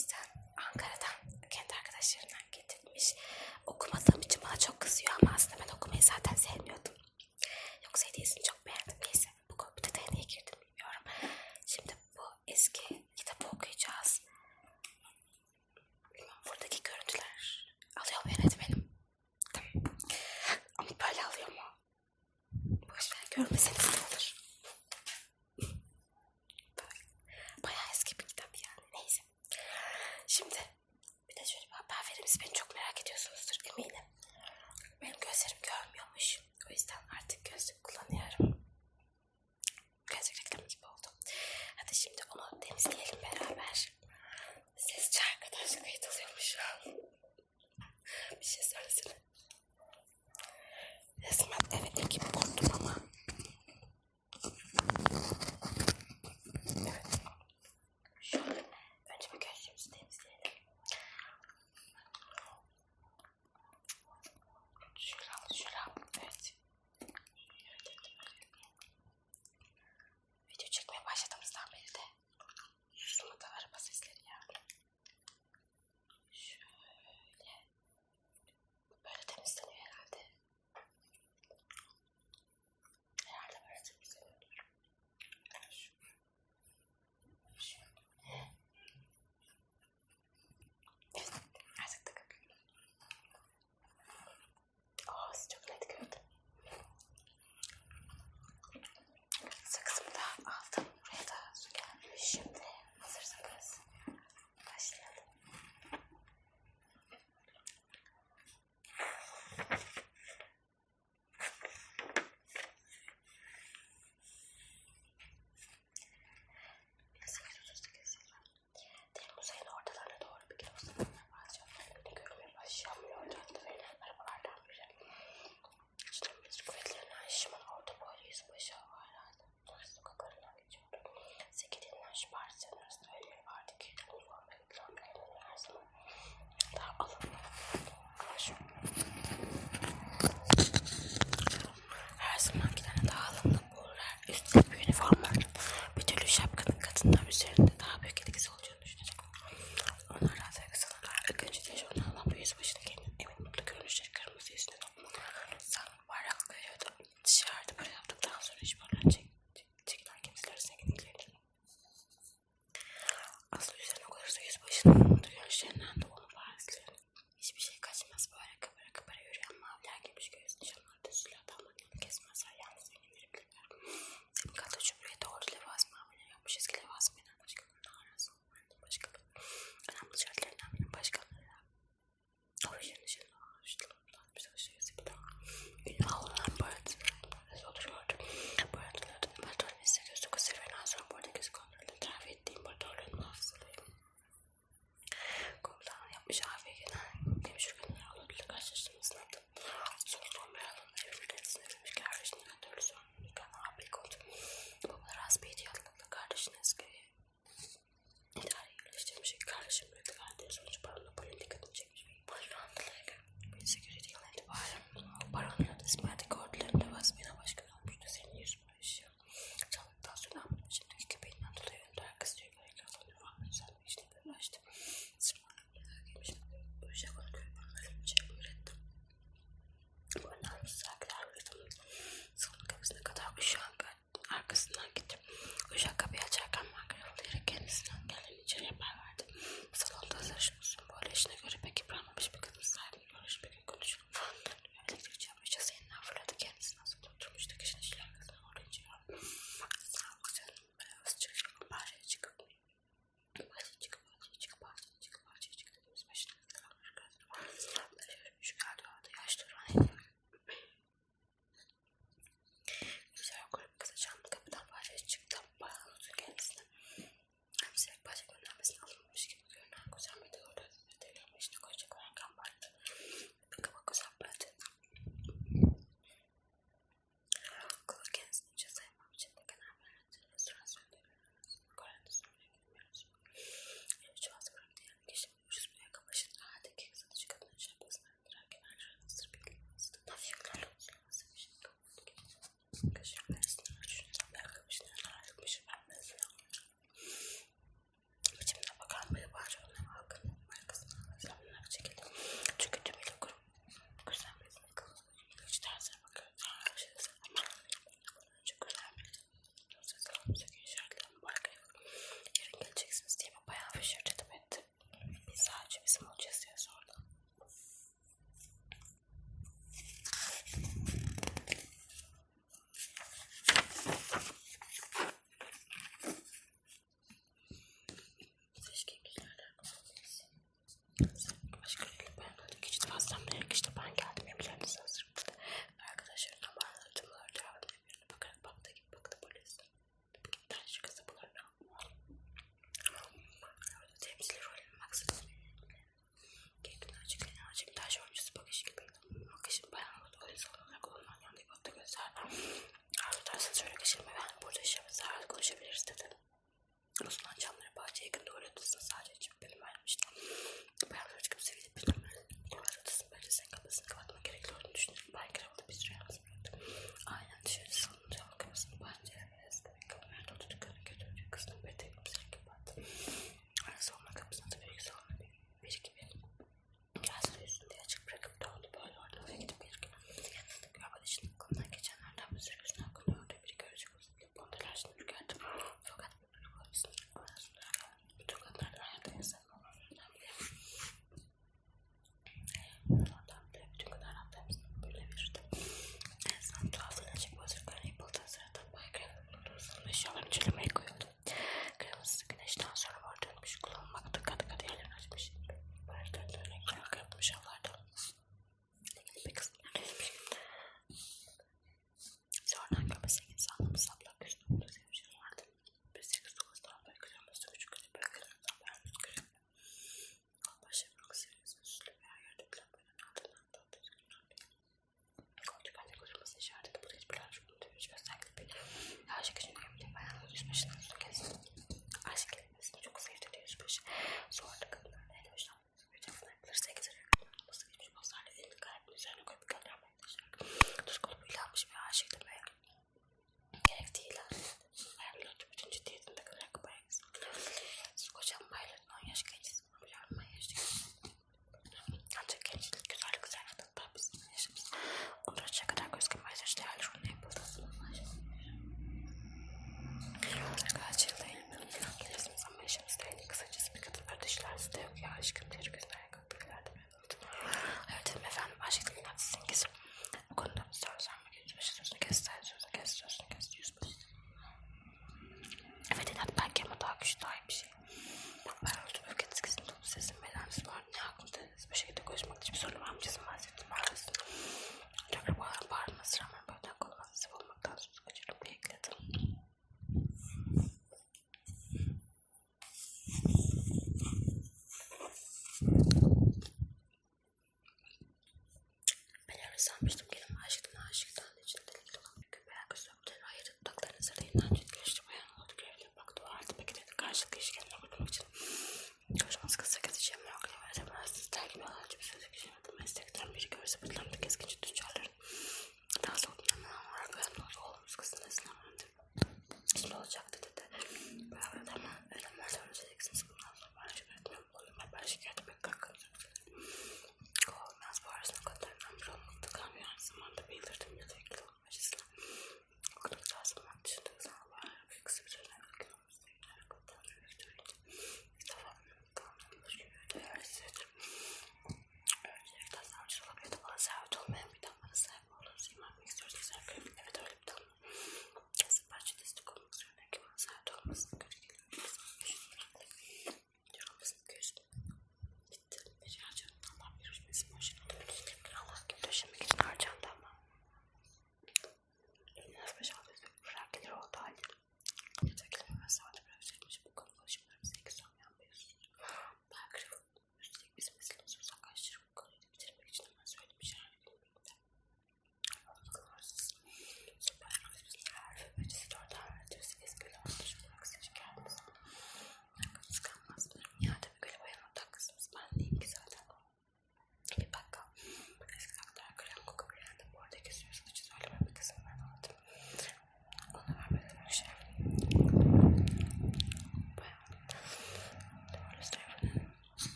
yüzden Ankara'dan kendi arkadaşlarından getirmiş. Okumadığım için bana çok kızıyor ama aslında ben okumayı zaten sevmiyordum. Hepiniz beni çok merak ediyorsunuzdur eminim. Benim gözlerim görmüyormuş. O yüzden artık gözlük kullanıyorum. Gözlük reklamı gibi oldu. Hadi şimdi onu temizleyelim beraber. Sesçi arkadaş kayıt alıyormuş. Bir şey söylesene. Resmen eve gibi korktum. sınıf üzerinde. aşk için önemli. Bayanın yüz başından su kesin. Aşk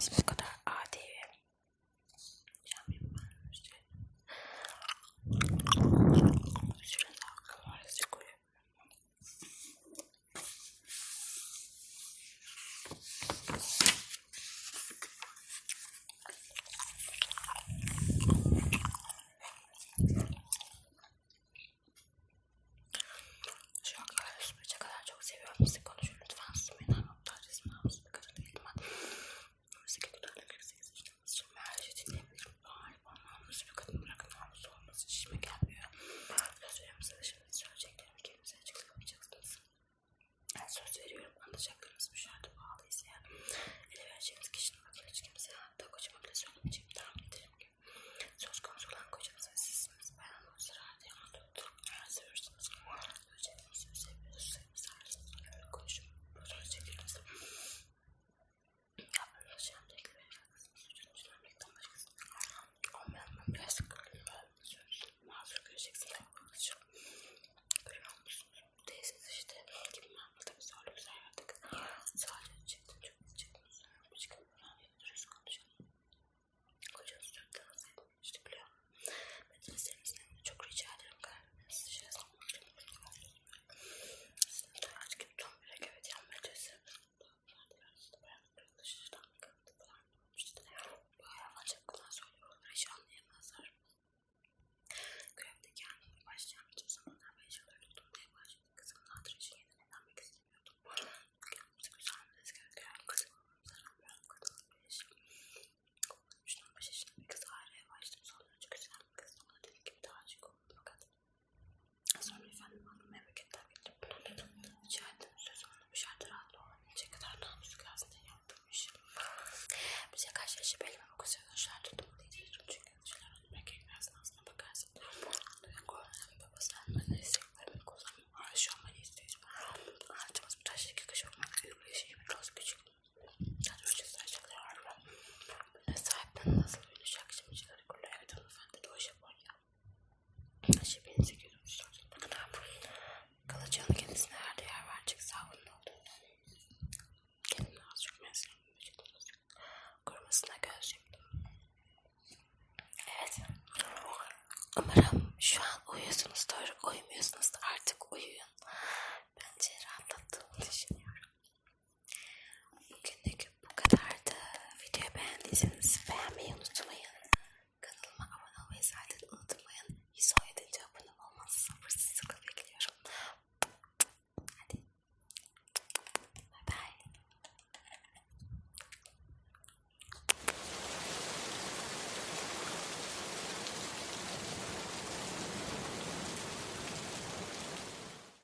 спасибо